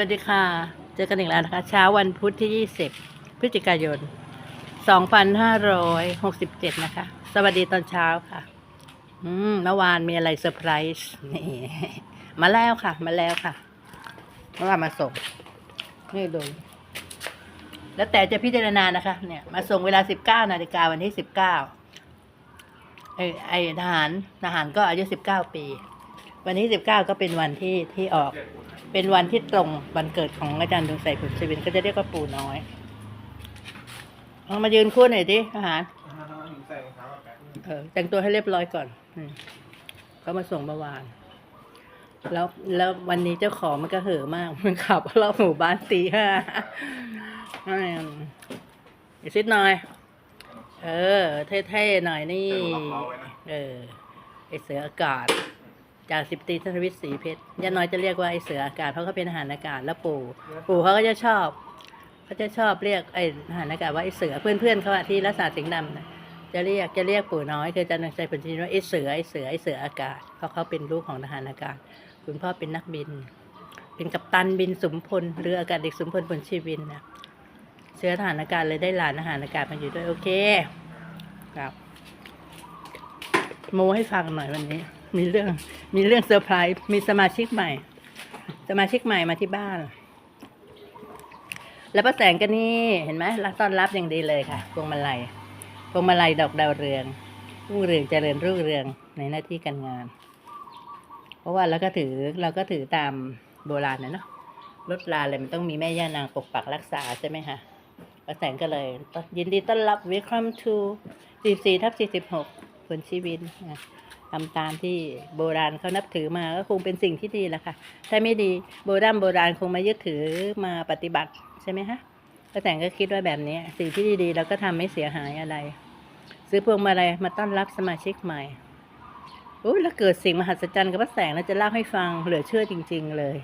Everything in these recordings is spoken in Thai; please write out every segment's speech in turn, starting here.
วัสดีค่ะ เจอกันอีกแล้วนะคะ เช้าวันพุธที่ 20 พฤศจิกายน 2567 นะคะ สวัสดีตอนเช้าค่ะ อืมเมื่อวานมีอะไรเซอร์ไพรส์นี่มาแล้วค่ะ มาแล้วค่ะเมื่อวานมาส่ง นี่ดู แล้วแต่จะพิจารณานะคะ เนี่ย มาส่งเวลา 19 นาฬิกาวันที่ 19ไอ้ไอทหารทหารก็อายุ 19 ปี วันที่19ก็เป็นวันที่ที่ออก เป็นวันที่ตรงวันเกิดของอาจารย์ดวงใสผลชีวินก็จะเรียกว่าปู่น้อยเอามายืนคู่หน่อยดิทหารเท้าแบบเออแต่งตัวให้เรียบร้อยก่อนอืมเขามาส่งเมื่อวาน แล้วแล้ววันนี้เจ้าของมันก็เห่อมาก มันขับรอบหมู่บ้านตีห้าอีกสิดหน่อย เออ เท่ๆหน่อยนี่ เออไอเสืออากาศ จากสิบตรีธนวิทย์ศรีเพชรยาน้อยจะเรียกว่าไอเสืออากาศเพราะเขาเป็นทหารอากาศแล้วปู่ปู่เขาก็จะชอบเขาจะชอบเรียกไอ้ทหารอากาศว่าไอเสือเพื่อนๆเขาอะที่รักษาสิงห์ดำนะจะเรียกจะเรียกปู่น้อยคืออาจารย์ใจผลชินว่าไอเสือไอเสือไอเสืออากาศ เพราะเขาเป็นลูกของทหารอากาศ คุณพ่อเป็นนักบิน เป็นกัปตันบินสมพลเรืออากาศเด็กสมพลผลชีวินนะเชื้อทหารอากาศเลยได้หลานทหารอากาศมาอยู่ด้วยโอเคครับโมให้ฟังหน่อยวันนี้ มีเรื่อง มีเรื่องเซอร์ไพรส์ มีสมาชิกใหม่ สมาชิกใหม่มาที่บ้าน แล้วป้าแสงก็นี่ เห็นไหมรับต้อนรับอย่างดีเลยค่ะพวงมาลัยพวงมาลัยดอกดาวเรือง รุ่งเรืองเจริญรุ่งเรืองในหน้าที่การงาน เพราะว่าเราก็ถือเราก็ถือตามโบราณนะเนาะรถลาอะไรมันต้องมีแม่ย่านางปกปักรักษาใช่ไหมคะป้าแสงก็เลยยินดีต้อนรับ welcome to 44ทับ46ผลชีวินนะ ทำตามที่โบราณเขานับถือมาก็คงเป็นสิ่งที่ดีแหละค่ะ ถ้าไม่ดีโบราณโบราณคงมายึดถือมาปฏิบัติใช่ไหมคะป้าแตงก็คิดว่าแบบนี้สิ่งที่ดีๆเราก็ทำไม่เสียหายอะไร ซื้อพวงมาลัยมาต้อนรับสมาชิกใหม่อุ้ยแล้วเกิดสิ่งมหัศจรรย์กับป้าแสงแล้วจะเล่าให้ฟังเหลือเชื่อจริง ๆ เลย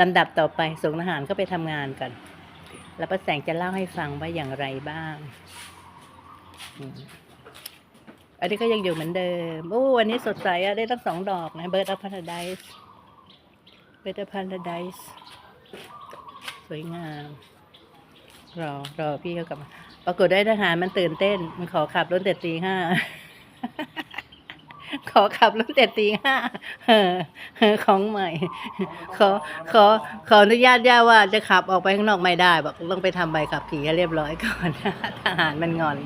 ลำดับต่อไปส่งทหารก็ไปทำงานกัน แล้วป้าแสงจะเล่าให้ฟังว่าอย่างไรบ้าง อันนี้ก็ยังอยู่เหมือนเดิมโอ้วันนี้สดใสอะได้ตั้งสองดอกนะเบิร์ดอัพพาราไดส์เบิร์ดอัพพาราไดส์สวยงามรอรอพี่เขากลับมาปรากฏได้ทหารมันตื่นเต้น มันขอขับรถแต่ตีห้าขอขับรถแต่ตีห้าเออของใหม่ ขอขอขออนุญาตย่าว่าจะขับออกไปข้างนอกไม่ได้บอกต้องไปทำใบขับขี่ให้เรียบร้อยก่อนทหารมันงอน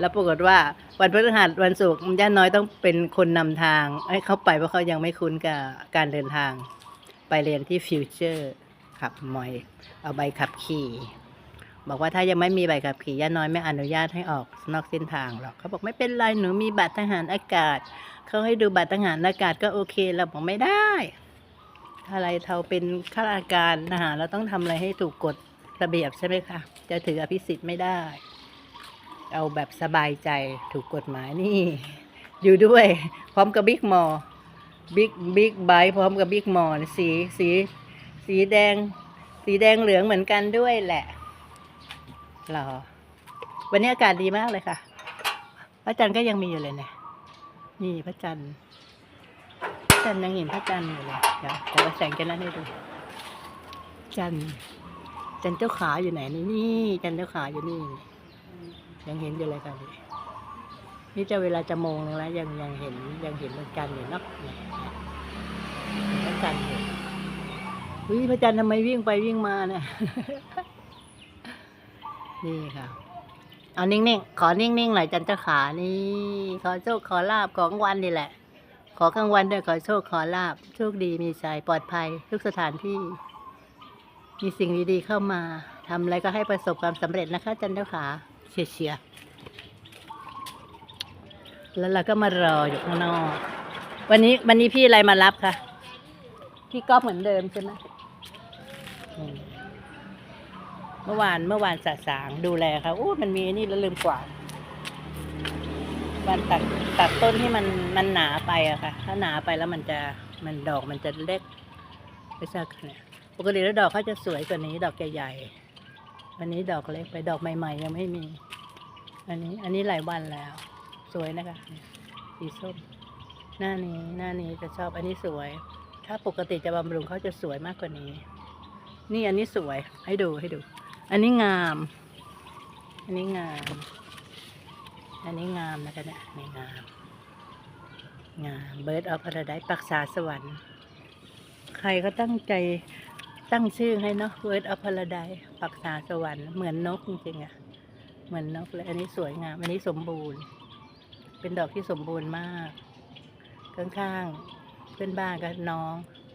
แล้วปรากฏว่าวันพฤหัสวันศุกร์ย่าน้อยต้องเป็นคนนำทางให้เขาไปเพราะเขายังไม่คุ้นกับการเดินทาง ไปเรียนที่ฟิวเจอร์ขับมอย เอาใบขับขี่ บอกว่าถ้ายังไม่มีใบขับขี่ย่าน้อยไม่อนุญาตให้ออกนอกเส้นทางหรอกเขาบอกไม่เป็นไรหนูมีบัตรทหารอากาศเขาให้ดูบัตรทหารอากาศก็โอเคเราบอกไม่ได้อะไรเราเป็นข้าราชการทหารเราต้องทำอะไรให้ถูกกฎระเบียบใช่ไหมคะ จะถืออภิสิทธิ์ไม่ได้ เอาแบบสบายใจถูกกฎหมายนี่ อยู่ด้วย พร้อมกับบิ๊กมอบิ๊กบิ๊กไบพร้อมกับบิ๊กมอสีสีสีแดง สีแดงเหลืองเหมือนกันด้วยแหละหรอวันนี้อากาศดีมากเลยค่ะ พระจันทร์ก็ยังมีอยู่เลยเนี่ยนี่พระจันทร์พระจันทร์ยังเห็นพระจันทร์อยู่เลยเดี๋ยวเดี๋ยวแสงจะนั่นให้ดู จันทร์จันทร์เจ้าขาอยู่ไหนนี่นี่จันทร์เจ้าขาอยู่นี่ ยังเห็นอยู่เลยค่ะนี่นี่จะเวลาจะมงนึงแล้วยังยังเห็นยังเห็นพระจันทร์อยู่นาะเนี่ยพระจันทร์อยู่อุ้ยพระจันทร์ทำไมวิ่งไปวิ่งมาเนี่ยนี่ค่ะเอานิ่งๆ ขอนิ่งๆหน่อยจันเจ้าขานี่ ขอโชคขอลาบของวันนี่แหละ ขอกลางวันด้วยขอโชคขอลาบโชคดีมีชัยปลอดภัย ทุกสถานที่ มีสิ่งดีๆเข้ามาทำอะไรก็ให้ประสบความสำเร็จนะคะ จันเจ้าขา เชียร์เชียร์แล้วเราก็มารออยู่ข้างนอก วันนี้วันนี้พี่อะไรมารับคะพี่ก๊อฟเหมือนเดิมใช่ไหมอืมเมื่อวานเมื่อวานสะสางดูแลเขาโอ้มันมีไอ้นี่แล้วลืมกวาดวันตัดตัดต้นที่มันมันหนาไปอะค่ะ ถ้าหนาไปแล้วมันจะมันดอกมันจะเล็กไม่ใช่เนี่ยปกติแล้วดอกเขาจะสวยกว่านี้ ดอกใหญ่ๆวันนี้ดอกเล็กไปดอกใหม่ ๆ ยังไม่มี อันนี้อันนี้หลายวันแล้ว สวยนะคะสีส้ม หน้านี้หน้านี้จะชอบอันนี้สวย ถ้าปกติจะบำรุงเขาจะสวยมากกว่านี้ นี่อันนี้สวยให้ดูให้ดู อันนี้งาม อันนี้งาม อันนี้งามนะคะเนี่ยนี่งามงาม Bird of Paradise ปักษาสวรรค์ ใครก็ตั้งใจตั้งชื่อให้เนาะ Bird of Paradise ปักษาสวรรค์เหมือนนกจริงๆอะ เหมือนนกเลย อันนี้สวยงาม อันนี้สมบูรณ์ เป็นดอกที่สมบูรณ์มาก ข้างๆ เพื่อนบ้านกับน้อง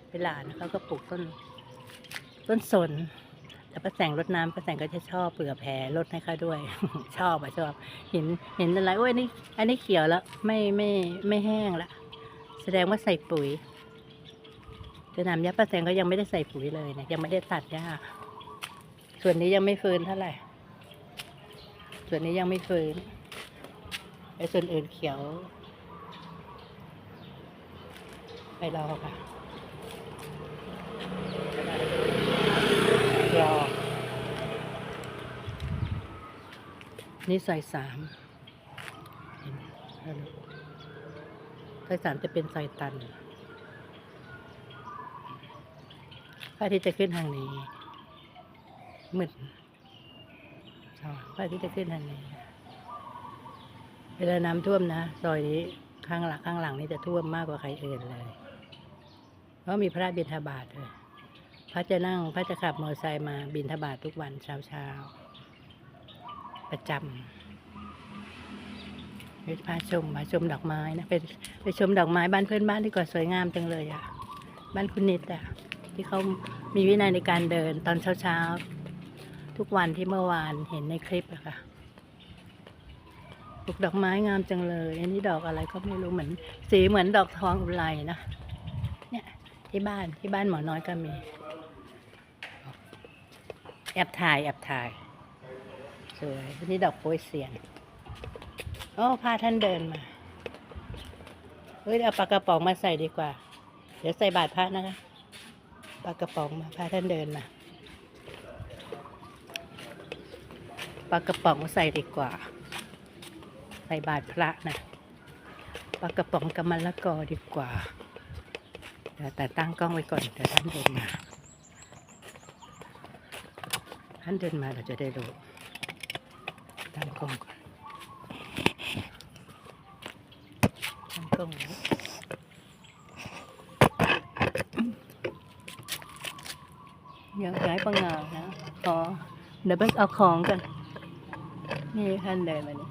เป็นหลานเขาก็ปลูกต้น ต้นสน แล้วป้าแสงรดน้ำป้าแสงก็จะชอบเผื่อแผ่รดให้เขาด้วย ชอบอะชอบ เห็นเห็นอะไรโอ้ยนนี้อันนี้เขียวแล้ว ไม่ไม่ไม่แห้งละ แสดงว่าใส่ปุ๋ยแต่น้ำยาป้าแสงก็ยังไม่ได้ใส่ปุ๋ยเลยเนะยังไม่ได้ตัดหญ้าส่วนนี้ยังไม่ฟื้นเท่าไหร่ ส่วนนี้ยังไม่ฟื้นไอ้ส่วนอื่นเขียว ไปรอค่ะรอนี่ซอยสามเห็นไหมซอยสามจะเป็นซอยตันพระอาทิตย์จะขึ้นทางนี้มืด ใช่พระอาทิตย์จะขึ้นทางนี้เวลาน้ำท่วมนะซอยนี้ข้างหลังข้างหลังนี่จะท่วมมากกว่าใครอื่นเลยเพราะมีพระบิณฑบาตเลยพระจะนั่งพระจะขับมอเตอร์ไซค์มาบิณฑบาตทุกวันเช้าเช้าๆประจำไปพาชมมาชมดอกไม้นะไปไปชมดอกไม้บ้านเพื่อนบ้านที่ก่าสวยงามจังเลยอะ่ะ บ้านคุณนิดอะ่ะที่เขามีวินัยในการเดินตอนเช้าเช้าๆ ทุกวันที่เมื่อวานเห็นในคลิปอะค่ะปลูกดอกไม้งามจังเลย อันนี้ดอกอะไรก็ไม่รู้เหมือน สีเหมือนดอกทองอุไรนะ เนี่ยที่บ้านที่บ้านหมอน้อยก็มี แอบถ่ายแอบถ่าย สวยอันนี้ดอกโปยเสียนโอ้พาท่านเดินมา เฮ้ยเอาปลากระป๋องมาใส่ดีกว่า เดี๋ยวใส่บาตรพระนะคะปลากระป๋องมาพาท่านเดินมา ปลากระป๋องใส่ดีกว่า ใส่บาตรพระนะปลากระป๋องกับมะละกอดีกว่าเดี๋ยวแต่ตั้งกล้องไว้ก่อนเดี๋ยวท่านเดินมาท่านเดินมาเราจะได้รู้ตั้งกล้องก่อนตั้งกล้องอยากย้ายปังงานะขอเดี๋ยวไปเอาของกัน นี่ท่านเดินมานี่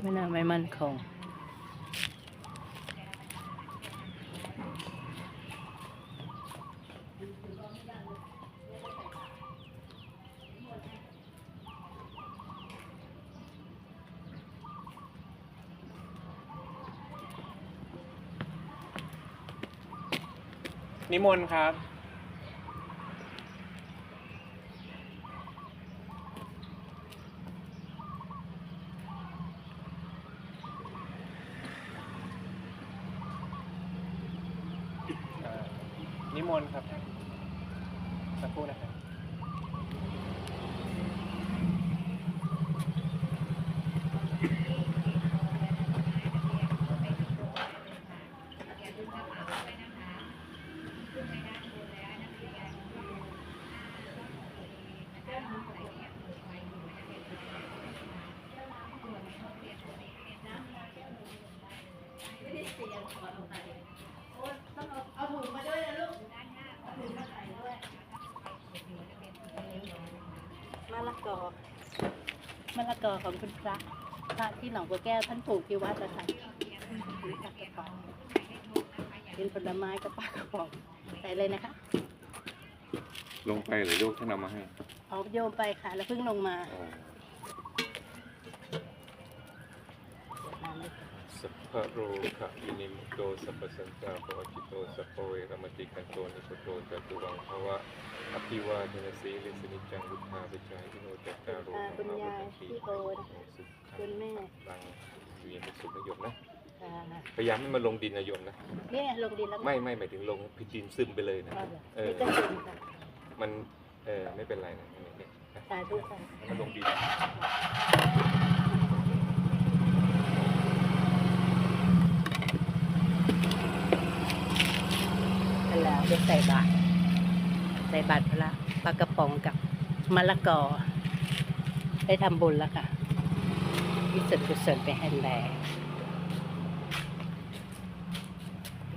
ไม่น่าไม่มั่นคงนิมนต์ครับ เอ่อนิมนต์ครับสักครู่นะครับ เอาถุงมาด้วยนะลูกเอาถุงมาใส่ด้วยมะละกอมะละกอของคุณพระพระที่หนองบัวแก้วท่านปลูกที่วัดนะคะปลากระป๋องเป็นผลไม้กับปลากระป๋องใส่เลยนะคะ ลงไปหรือโยกท่านเอามาให้เอาโยมไปค่ะ แล้วเพิ่งลงมา อ๋อ น้ำด้วย สัพพโรคะวินิมุโตสัพพสัญจาปวจิโตสัพพเวรมติกันโตนิพโตจตุวังภวะอภิวาทนสีลิสนิจังวุธาปิจายโนจัตตารโรอ่าธรคุณรมยายวัฏทีโอนะสุขัคุงณแม่รังเวียนเป็นสุขนิยมนะพยายามให้มันลงดินนะโยมนะเนี่ยลงดินแล้วไม่ไม่หมายถึงลงพิดินซึมไปเลยนะเออมันเออไม่เป็นไรนะสาธุค่ะมันลงดิน ได้ใส่บาตรใส่บาตรพระปลากระป๋องกับมะละกอ ได้ทำบุญแล้วค่ะวิสุทธิกุศลไปให้แล้ว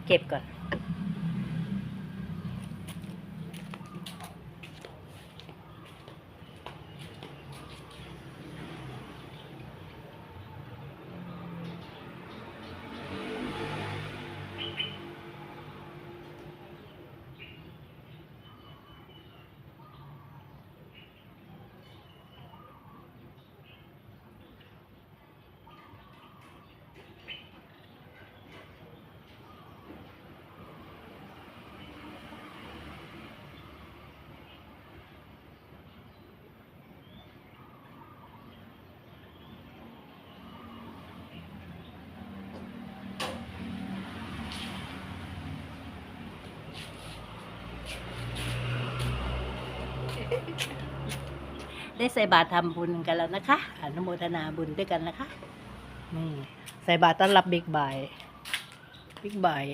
เก็บก่อน ได้ใส่บาตรทำบุญกันแล้วนะคะอนุโมทนาบุญด้วยกันนะคะ นี่ใส่บาตรต้อนรับบิ๊กไบายบิ๊กไบาย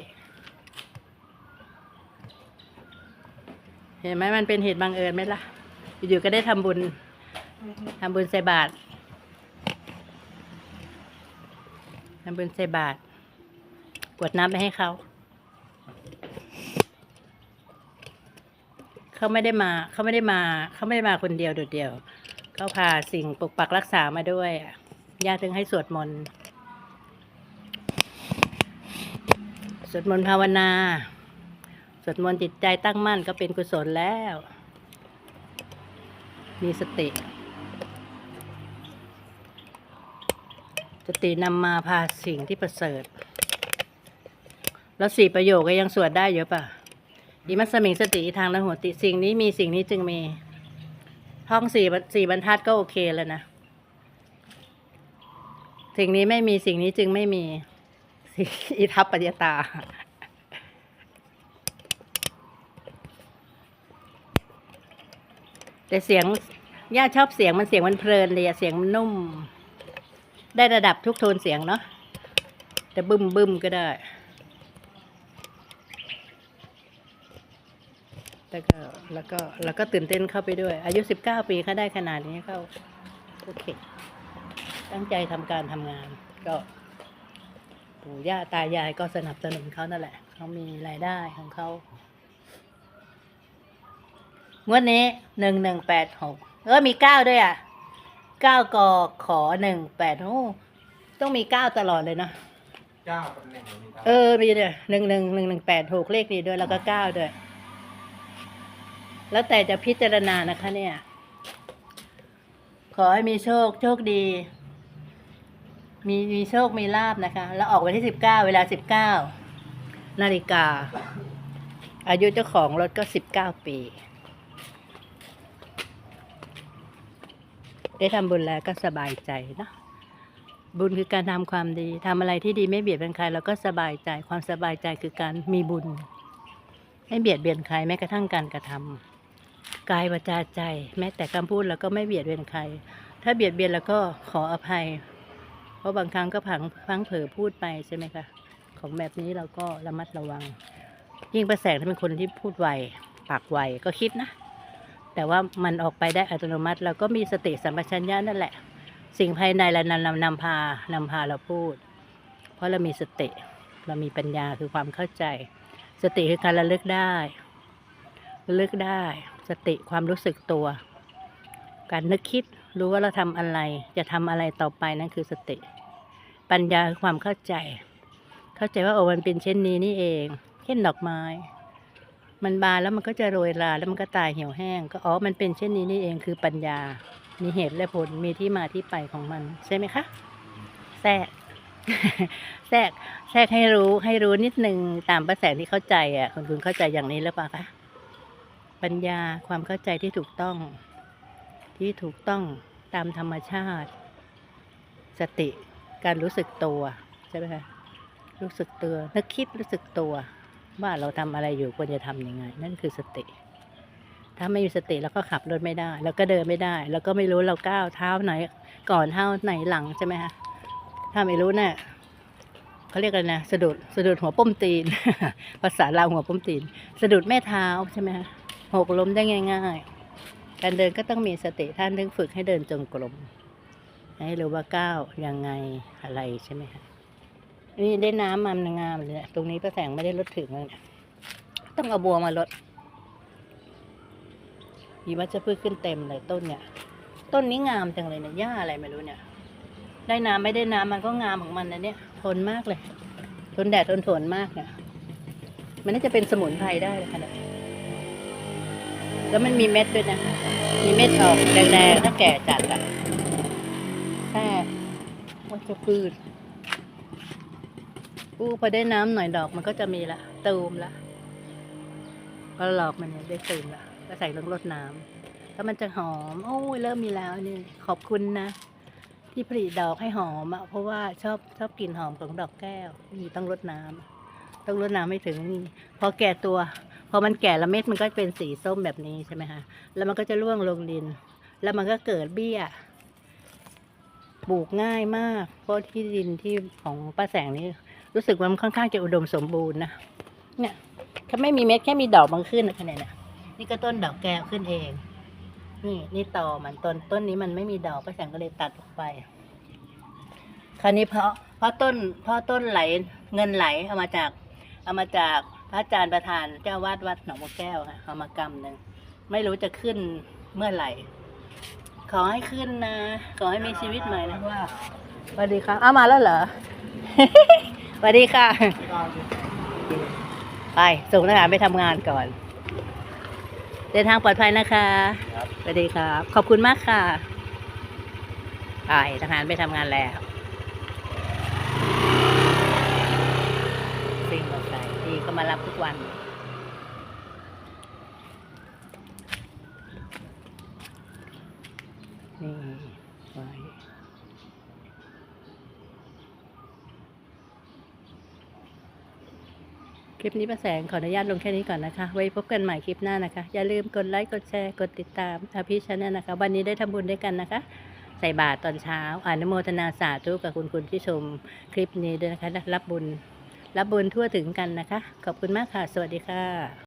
เห็นไหมมันเป็นเหตุบังเอิญไหมล่ะ อยู่ๆก็ได้ทำบุญทำบุญใส่บาตรทำบุญใส่บาตรกวดน้ำไปให้เขา เขาไม่ได้มาเขาไม่ได้มาเขาไม่ได้มาคนเดียวโดดเดียวเขาพาสิ่งปกปักรักษามาด้วยอะญาติถึงให้สวดมนต์สวดมนต์ภาวนา สวดมนต์จิตใจตั้งมั่นก็เป็นกุศลแล้ว มีสติ สตินำมาพาสิ่งที่ประเสริฐ แล้วสี่ประโยคก็ยังสวดได้อยู่ป่ะ อิมัสมิงสติทางละหัวติ สิ่งนี้มีสิ่งนี้จึงมี ท่องสี่สี่บรรทัดก็โอเคแล้วนะ สิ่งนี้ไม่มีสิ่งนี้จึงไม่มีสิ่งอิทัปปัญญตาแต่เสียงย่าชอบเสียงมันเสียงมันเพลินเลยอะเสียงมันนุ่ม ได้ระดับทุกโทนเสียงเนาะแต่บึ้มบึ้มก็ได้ แล้วก็แล้วก็แล้วก็ตื่นเต้นเข้าไปด้วย อายุสิบเก้าปีเขาได้ขนาดนี้ก็โอเค ตั้งใจทำการทำงาน ก็ปู่ย่าตายายก็สนับสนุนเขานั่นแหละ เขามีรายได้ของเขางวดนี้หนึ่งหนึ่งแปดหกเออมีเก้าด้วยอะเก้ากอขอหนึ่งแปดโอ้ต้องมีเก้าตลอดเลยเนาะเก้ากับหนึ่งมีครับเออมีเนี่ยหนึ่งหนึ่งหนึ่งหนึ่งแปดถูกเลขนี้ด้วยแล้วก็เก้าด้วย แล้วแต่จะพิจารณานะคะเนี่ย ขอให้มีโชคโชคดี มีมีโชคมีลาบนะคะ แล้วออกวันที่สิบเก้าเวลาสิบเก้านาฬิกา อายุเจ้าของรถก็สิบเก้าปี ได้ทำบุญแล้วก็สบายใจเนอะบุญคือการทำความดีทำอะไรที่ดีไม่เบียดเบียนใครเราก็สบายใจความสบายใจคือการมีบุญ ไม่เบียดเบียนใครแม้กระทั่งการกระทำ กายวาจาใจ แม้แต่คำพูดเราก็ไม่เบียดเบียนใคร ถ้าเบียดเบียนแล้วก็ขออภัย เพราะบางครั้งก็พังพังเผลอพูดไปใช่ไหมคะของแบบนี้เราก็ระมัดระวัง ยิ่งประแสงถ้าเป็นคนที่พูดไวปากไวก็คิดนะ แต่ว่ามันออกไปได้อัตโนมัติเราก็มีสติสัมปชัญญะนั่นแหละ สิ่งภายในเรานำนำนำพานำพาเราพูด เพราะเรามีสติเรามีปัญญาคือความเข้าใจ สติคือการระลึกได้ระลึกได้ สติความรู้สึกตัว การนึกคิดรู้ว่าเราทำอะไร จะทำอะไรต่อไปนั่นคือสติ ปัญญาคือความเข้าใจ เข้าใจว่าโอ้มันเป็นเช่นนี้นี่เองเช่นดอกไม้ มันบานแล้วมันก็จะโรยราแล้วมันก็ตายเหี่ยวแห้ง ก็อ๋อมันเป็นเช่นนี้นี่เองคือปัญญา มีเหตุและผลมีที่มาที่ไปของมัน ใช่ไหมคะแทรกแทรกแทรกให้รู้ให้รู้นิดนึงตามประแสที่เข้าใจอะคุณคุณเข้าใจอย่างนี้หรือเปล่าคะ ปัญญาความเข้าใจที่ถูกต้อง ที่ถูกต้องตามธรรมชาติ สติการรู้สึกตัวใช่ไหมคะรู้สึกตัวนึกคิดรู้สึกตัว ว่าเราทำอะไรอยู่ควรจะทำยังไง นั่นคือสติ ถ้าไม่มีสติเราก็ขับรถไม่ได้แล้วก็เดินไม่ได้แล้วก็ไม่รู้เราก้าวเท้าไหน ก่อนเท้าไหนหลังใช่ไหมคะถ้าไม่รู้เนี่ยเขาเรียกกันนะสะดุดสะดุดหัวป้มตีน ภาษาลาวหัวป้มตีน สะดุดแม่เท้าใช่ไหมคะ หกล้มได้ง่าย ๆ การเดินก็ต้องมีสติท่านถึงฝึกให้เดินจงกรมให้รู้ว่าก้าวยังไงอะไรใช่ไหมคะนี่ได้น้ำมันงามเลยนะตรงนี้ประแสงไม่ได้ลดถึงเลยนะต้องเอาบัวมาลดมีวัชพืชขึ้นเต็มเลยต้นเนี่ย ต้นนี้งามจังเลยเนี่ยหญ้าอะไรไม่รู้เนี่ย ได้น้ำไม่ได้น้ำมันก็งามของมันนะเนี่ย ทนมากเลย ทนแดดทนฝนมากเนี่ย มันน่าจะเป็นสมุนไพรได้เลยค่ะเนี่ย แล้วมันมีเม็ดด้วยนะ มีเม็ดออกแดงๆถ้าแก่จัดอะแค่วัชพืชอู้พอได้น้ำหน่อยดอกมันก็จะมีละตูมละก็หลอกมันเนี่ยได้ตูมละก็ใส่ลงรดน้ำแล้วมันจะหอม โอ้ยเริ่มมีแล้วนี่ขอบคุณนะ ที่ผลิตดอกให้หอมอะเพราะว่าชอบชอบกลิ่นหอมของดอกแก้ว นี่ต้องรดน้ำต้องรดน้ำไม่ถึงนี่พอแก่ตัว พอมันแก่แล้วเม็ดมันก็เป็นสีส้มแบบนี้ใช่ไหมคะแล้วมันก็จะร่วงลงดิน แล้วมันก็เกิดเบี้ยปลูกง่ายมาก เพราะที่ดินที่ของป้าแสงนี่รู้สึกว่ามันค่อนข้างจะอุดมสมบูรณ์นะเนี่ยถ้าไม่มีเม็ดแค่มีดอกบางขึ้นนะคะเนี่ยนะนี่ก็ต้นดอกแก้วขึ้นเอง นี่นี่ต่อมันต้นต้นนี้มันไม่มีดอกป้าแสงก็เลยตัดออกไปคราวนี้เพราะเพราะต้นเพราะต้นไหลเงินไหลเอามาจากเอามาจาก พระอาจารย์ประธานเจ้าวาดวัดหนองบัวแก้วค่ะเอามากำหนึ่งไม่รู้จะขึ้นเมื่อไหร่ ขอให้ขึ้นนะ ขอให้มีชีวิตใหม่นะว่าสวัสดีค่ะอ้าวมาแล้วเหรอสวัสดีค่ะ ไปส่งทหารไปทำงานก่อน เดินทางปลอดภัยนะคะครับสวัสดีครับ ขอบคุณมากค่ะไปทหารไปทำงานแล้วซิ่งมอเตีก็มารับทุกวัน นี่ไว้คลิปนี้ป้าแสงขออนุญาตลงแค่นี้ก่อนนะคะ ไว้พบกันใหม่คลิปหน้านะคะ อย่าลืมกดไลค์กดแชร์กดติดตามอาพี่ชาแนลนะคะ วันนี้ได้ทำบุญด้วยกันนะคะ ใส่บาตรตอนเช้าอนุโมทนาสาธุกับคุณคุณที่ชมคลิปนี้ด้วยนะคะ รับบุญ รับบุญทั่วถึงกันนะคะ ขอบคุณมากค่ะ สวัสดีค่ะ